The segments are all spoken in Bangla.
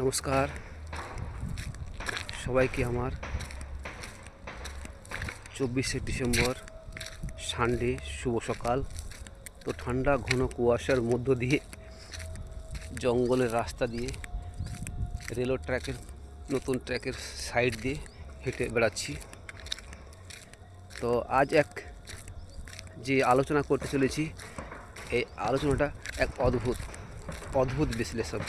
নমস্কার। সবাইকে আমার? চব্বিশে ডিসেম্বর, সানডে, শুভ সকাল। তো ঠান্ডা, ঘন কুয়াশার মধ্য দিয়ে জঙ্গলের রাস্তা দিয়ে, রেলওয়ে ট্র্যাকের, নতুন ট্র্যাকের সাইড দিয়ে হেঁটে বেড়াচ্ছি। তো আজ এক যে আলোচনা করতে চলেছি, এই আলোচনাটা এক অদ্ভুত অদ্ভুত বিশ্লেষণ।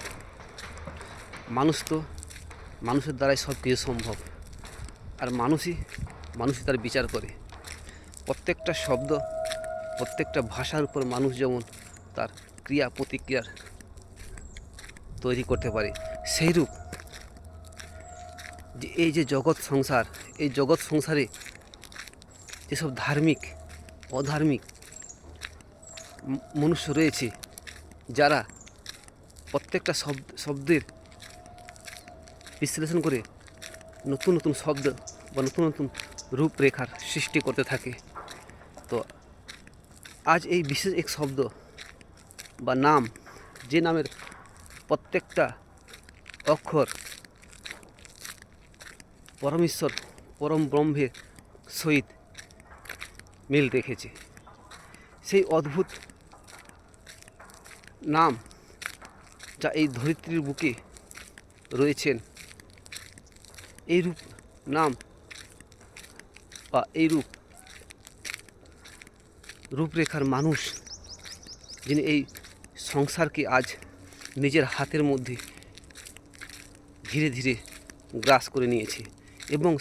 মানুষ তো মানুষের দ্বারাই সব কিছু সম্ভব। আর মানুষই মানুষই তার বিচার করে। প্রত্যেকটা শব্দ, প্রত্যেকটা ভাষার উপর মানুষ যেমন তার ক্রিয়া প্রতিক্রিয়ার তৈরি করতে পারে, সেইরূপ যে এই যে জগৎ সংসার, এই জগৎ সংসারে যেসব ধার্মিক, অধার্মিক মনুষ্য রয়েছে, যারা প্রত্যেকটা শব্দ, শব্দের বিশ্লেষণ করে নতুন নতুন শব্দ বা নতুন নতুন রূপরেখার সৃষ্টি করতে থাকে। তো আজ এই বিশেষ এক শব্দ বা নাম, যে নামের প্রত্যেকটা অক্ষর পরমেশ্বর, পরম ব্রহ্মের সহিত মিল রেখেছে। সেই অদ্ভুত নাম যা এই ধরিত্রীর বুকে রয়েছেন এই রূপ নাম বা এই রূপ রূপরেখার মানুষ যিনি এই সংসারকে আজ নিজের হাতের মধ্যে ধীরে ধীরে গ্রাস করে নিয়েছে এবং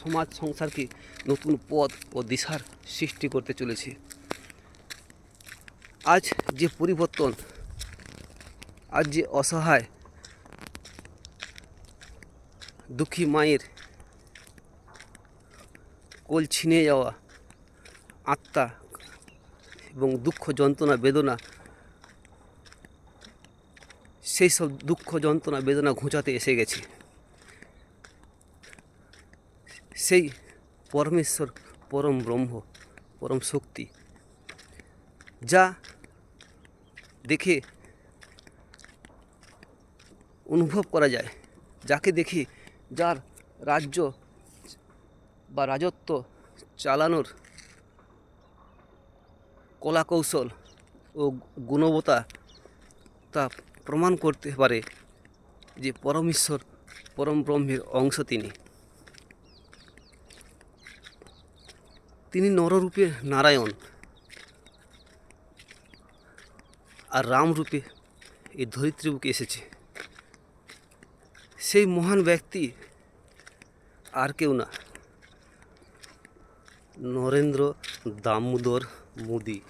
সমাজ সংসারকে নতুন পথ ও দিশার সৃষ্টি করতে চলেছে। আজ যে পরিবর্তন, আজ যে অসহায় দুঃখী মায়ের কোল ছিনে যাওয়া, আত্মা এবং দুঃখ যন্ত্রণা, বেদনা, সেই সব দুঃখ যন্ত্রণা, বেদনা ঘুঁচাতে এসে গেছে। সেই পরমেশ্বর পরম ব্রহ্ম, পরম শক্তি, যা দেখে, অনুভব করা যায়, যাকে দেখে যার রাজ্য বা রাজত্ব চালানোর কলা কৌশল ও গুণবতা তা প্রমাণ করতে পারে যে পরমেশ্বর, পরম ব্রহ্মের অংশ তিনি। তিনি নররূপে নারায়ণ আর রামরূপে এই ধরিত্রী বুকে এসেছে। সেই মহান ব্যক্তি আর কেউ না। নরেন্দ্র দামোদর মোদি।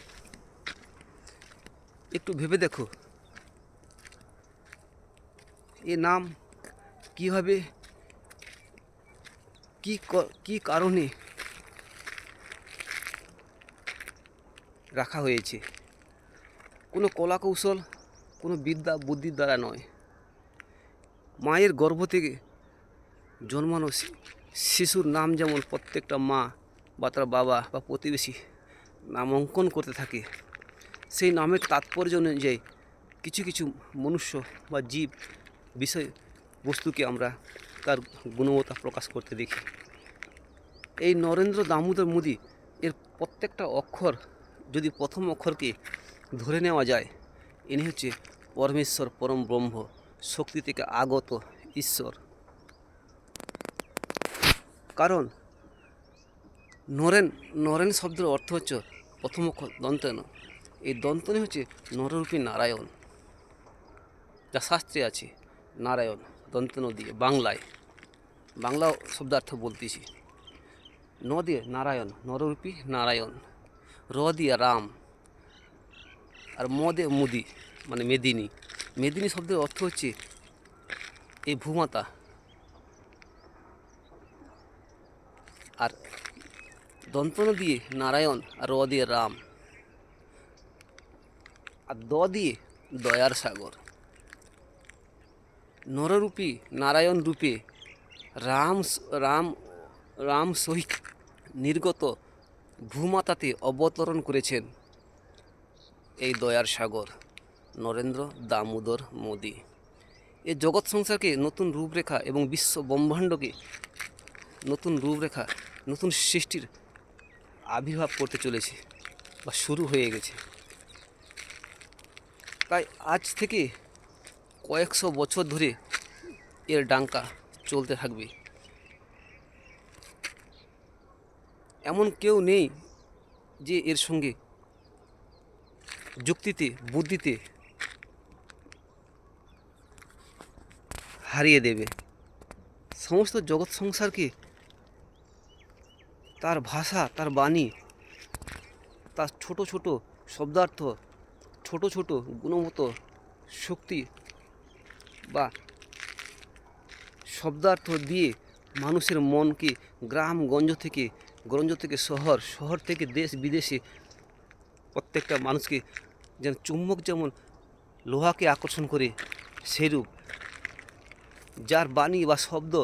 একটু ভেবে দেখো। এ নাম কীভাবে কি, ক- কারণে রাখা হয়েছে? কোনো কলা কৌশল, কোনো বিদ্যা বুদ্ধির দ্বারা নয়। মায়ের গর্ভ থেকে জন্মানো শিশুর নাম যেমন প্রত্যেকটা মা বা তার বাবা বা প্রতিবেশী নামাঙ্কন করতে থাকে, সেই নামের তাৎপর্য অনুযায়ী কিছু কিছু মনুষ্য বা জীব বিষয় বস্তুকে আমরা তার গুণবত্তা প্রকাশ করতে দেখি। এই নরেন্দ্র দামোদর মোদী এর প্রত্যেকটা অক্ষর যদি প্রথম অক্ষরকে ধরে নেওয়া যায়, ইনি হচ্ছে পরমেশ্বর পরম ব্রহ্ম। শক্তি থেকে আগত ঈশ্বর। কারণ, নরেন নরেন শব্দের অর্থ হচ্ছে প্রথম দন্তন। এই দন্তনে হচ্ছে নররূপী নারায়ণ, যা শাস্ত্রে আছে, নারায়ণ, দন্তন দিয়ে, বাংলায়। বাংলা শব্দার্থ বলতেছি। ন দিয়ে নারায়ণ, নররূপী নারায়ণ। র দিয়ে রাম। আর ম দিয়ে মুদি মানে মেদিনী। মেদিনী শব্দের অর্থ হচ্ছে এই ভূমাতা। আর দন্তন দিয়ে নারায়ণ আর র দিয়ে রাম। আর দ দিয়ে দয়ার সাগর। নররূপী নারায়ণ রূপে রাম রাম রাম সহিত নির্গত ভূমাতাতে অবতরণ করেছেন এই দয়ার সাগর। নরেন্দ্র দামোদর মোদি। এই জগৎ সংসারকে নতুন রূপরেখা এবং বিশ্ব ব্রহ্মাণ্ডকে নতুন রূপরেখা, নতুন সৃষ্টির আবির্ভাব করতে চলেছে বা শুরু হয়ে গেছে। তাই আজ থেকে কয়েকশো বছর ধরে এর ডাঙ্কা চলতে থাকবে। এমন কেউ নেই যে এর সঙ্গে যুক্তিতে, বুদ্ধিতে হারিয়ে দেবে। সমস্ত জগৎ সংসারকে তার ভাষা, তার বাণী, তার ছোট ছোট শব্দার্থ, ছোট ছোট গুণগত শক্তি বা শব্দার্থ দিয়ে মানুষের মনকে গ্রাম, গঞ্জ থেকে গঞ্জ থেকে শহর শহর থেকে দেশ বিদেশে প্রত্যেকটা মানুষকে যেন চুম্বক যেমন লোহাকে আকর্ষণ করে, সেরূপ যার বাণী বা শব্দ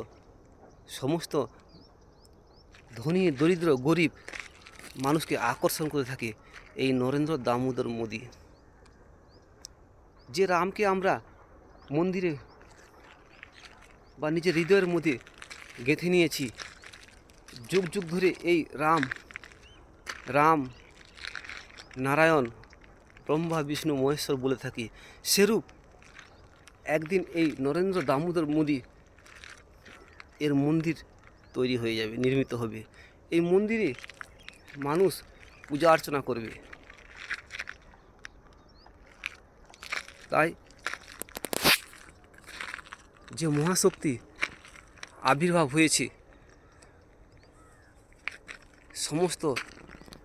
সমস্ত ধনী, দরিদ্র, গরিব মানুষকে আকর্ষণ করে থাকে এই নরেন্দ্র দামোদর মোদী। যে রামকে আমরা মন্দিরে বা নিজের হৃদয়ের মধ্যে গেঁথে নিয়েছি, যুগ যুগ ধরে এই রাম রাম নারায়ণ, ব্রহ্মা, বিষ্ণু, মহেশ্বর বলে থাকি, সেরূপ একদিন এই নরেন্দ্র দামোদর মোদী এর মন্দির তৈরি হয়ে যাবে, নির্মিত হবে। এই মন্দিরে মানুষ পূজা অর্চনা করবে। তাই যে মহাশক্তি আবির্ভাব হয়েছে, সমস্ত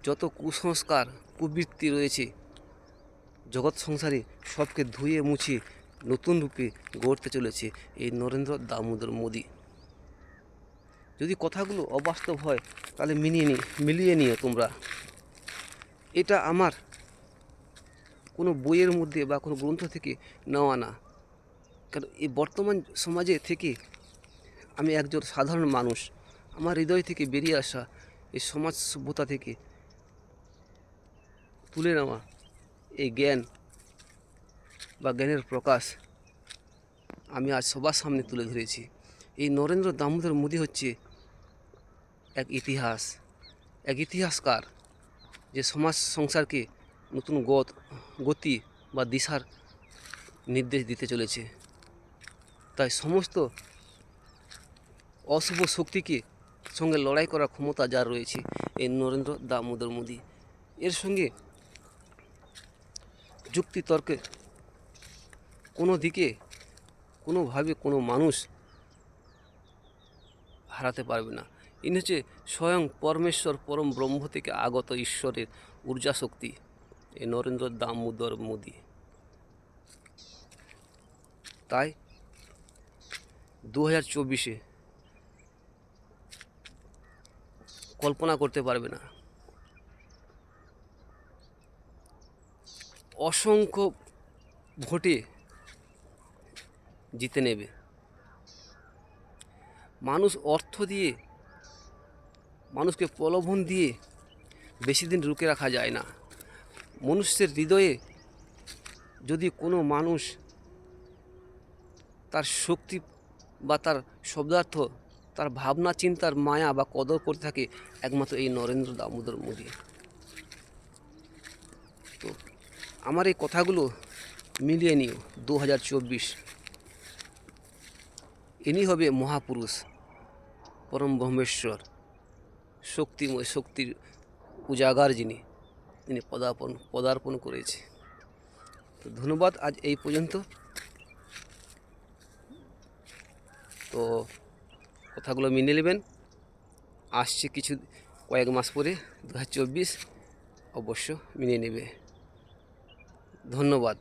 যত কুসংস্কার, কুবৃত্তি রয়েছে, জগৎ সংসারে সবকে ধুয়ে মুছে নতুন রূপে গড়তে চলেছে এই নরেন্দ্র দামোদর মোদী। যদি কথাগুলো অবাস্তব হয়, তাহলে মিলিয়ে নি, মিলিয়ে নিও তোমরা। এটা আমার কোনো বইয়ের মধ্যে বা কোনো গ্রন্থ থেকে নেওয়া না। কারণ এই বর্তমান সমাজে থেকে আমি একজন সাধারণ মানুষ। আমার হৃদয় থেকে বেরিয়ে আসা এই সমাজ সভ্যতা থেকে তুলে নেওয়া এই জ্ঞান বা জ্ঞানের প্রকাশ আমি আজ সবার সামনে তুলে ধরেছি। এই নরেন্দ্র দামোদর মোদী হচ্ছে এক ইতিহাস। এক ইতিহাসকার যে সমাজ সংসারকে নতুন গত, গতি বা দিশার নির্দেশ দিতে চলেছে। তাই সমস্ত অশুভ শক্তিকে সঙ্গে লড়াই করার ক্ষমতা যার রয়েছে এই নরেন্দ্র দামোদর মোদী। এর সঙ্গে যুক্তি তর্কে কোনো দিকে কোনোভাবে কোনো মানুষ হারাতে পারবে না। ইনি হচ্ছে স্বয়ং পরমেশ্বর, পরম ব্রহ্ম থেকে আগত ঈশ্বরের ঊর্জা শক্তি এই নরেন্দ্র দামোদর মোদী। তাই দু হাজার চব্বিশে কল্পনা করতে পারবে না। অসংখ্য ভোটে জিতে নেবে। মানুষ অর্থ দিয়ে, মানুষকে প্রলোভন দিয়ে বেশি দিন রুকে রাখা যায় না। মনুষ্যের হৃদয়ে যদি কোনো মানুষ তার শক্তি বা তার শব্দার্থ, তার ভাবনা, চিন্তার মায়া বা কদর করে থাকে, একমাত্র এই নরেন্দ্র দামোদর মোদী। তো আমার এই কথাগুলো মিলিয়ে নিও দু হাজার চব্বিশ। ইনি হবে মহাপুরুষ, পরম ব্রহ্মেশ্বর শক্তিময় শক্তির উজাগার যিনি, তিনি পদার্পণ পদার্পণ করেছে। তো ধন্যবাদ আজ এই পর্যন্ত। তো কথাগুলো মেনে নেবেন। আসছে কিছু কয়েক মাস পরে, দু হাজার চব্বিশ, অবশ্য মেনে নেবে। ধন্যবাদ।